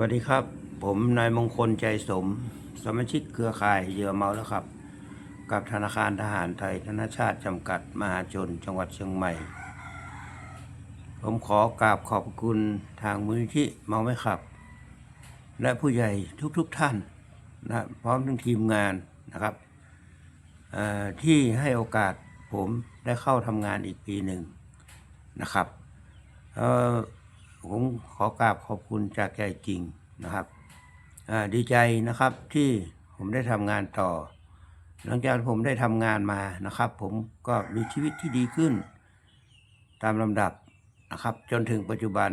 วัสดีครับ ผมนายมงคลใจสม สมาชิกเครือข่ายเหยื่อเมาแล้วครับ กับธนาคารทหารไทยธนชาติจำกัดมหาชน จังหวัดเชียงใหม่ ผมขอกราบขอบคุณทางมูลนิธิเมาไม่ขับ และผู้ใหญ่ทุกๆทท่านนะพร้อมทั้งทีมงานนะครับที่ให้โอกาสผมได้เข้าทำงานอีกปีหนึ่งนะครับ ผมขอกราบขอบคุณจากใจจริงนะครับดีใจนะครับที่ผมได้ทำงานต่อ หลังจากผมได้ทำงานมานะครับ ผมก็มีชีวิตที่ดีขึ้น ตามลำดับนะครับ จนถึงปัจจุบัน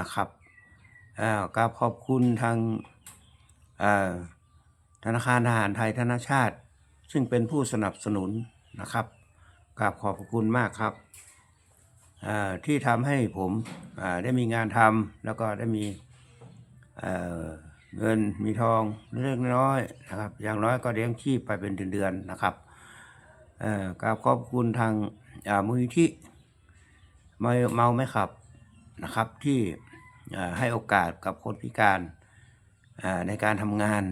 นะครับกราบขอบคุณทางธนาคารทหารไทยธนาชาติ ซึ่งเป็นผู้สนับสนุนนะครับกราบขอบคุณมากครับ ที่ทำให้ผมอ่าได้มีงานทำแล้วก็ได้มีเงินมีทองเล็กน้อยนะครับ อย่างน้อยก็เลี้ยงชีพไปเป็นเดือนๆนะครับอ่อกราบขอบคุณทางอ่ามูลนิธิเมาเมาไม่ขับนะครับที่อ่าให้โอกาสกับคนพิการอ่าในการทำงาน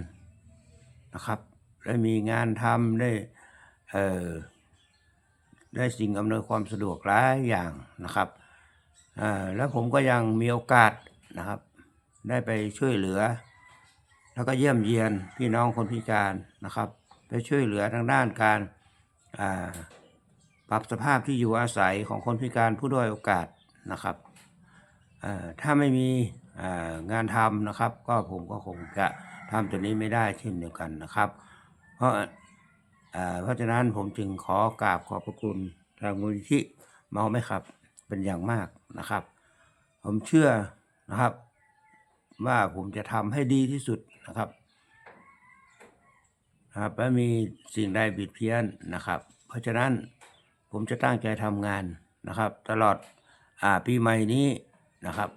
นะครับ ได้มีงานทำได้อ่อ ได้สิ่งอำนวยความสะดวกหลายอย่างนะครับอ่าแล้วผมก็ยังมีโอกาสนะครับ ได้ไปช่วยเหลือ แล้วก็เยี่ยมเยียนพี่น้องคนพิการนะครับ ไปช่วยเหลือทางด้านการอ่าปรับสภาพที่อยู่อาศัยของคนพิการผู้ด้อยโอกาสนะครับอ่อถ้าไม่มีอ่างานทำนะครับ ก็ผมก็คงจะทำตัวนี้ไม่ได้เช่นเดียวกันนะครับ เพราะ เพราะฉะนั้นผมจึงขอกราบขอบพระคุณทางมูลนิธิเมาไหมครับ เป็นอย่างมากนะครับ ผมเชื่อนะครับ ว่าผมจะทำให้ดีที่สุดนะครับนะครับและมีสิ่งใดบิดเพี้ยนนะครับ เพราะฉะนั้นผมจะตั้งใจทำงานนะครับ ตลอดอปีใหม่นี้นะครับ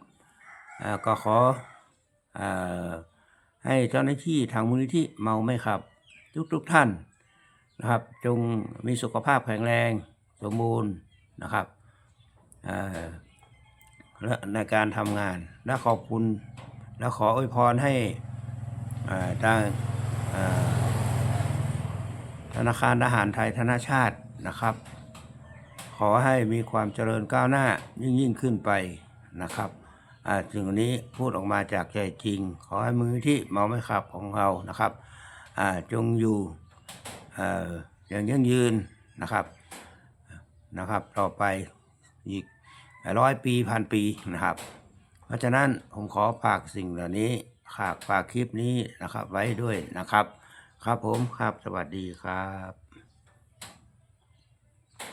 อ่าก็ขออาให้เจ้าหน้าที่ทางมูลนิธิเมาไม่ขับ ทุกๆทท่าน นะครับ จงมีสุขภาพแข็งแรงสมบูรณ์นะครับและในการทำงาน และขอบคุณ และขออวยพรให้ทางธนาคารทหารไทยธนาชาตินะครับ ขอให้มีความเจริญก้าวหน้ายิ่งยิ่งขึ้นไปนะครับอ่าสิ่งนี้พูดออกมาจากใจจริง ขอให้มือที่เมาไม่ขับของเรานะครับอ่าจงอยู่ อย่างยั่งยืนนะครับนะครับ ต่อไปอีกร้อยปีพันปีนะครับ เพราะฉะนั้นผมขอฝากสิ่งเหล่านี้ฝากฝากคลิปนี้นะครับไว้ด้วยนะครับ ครับผมครับสวัสดีครับ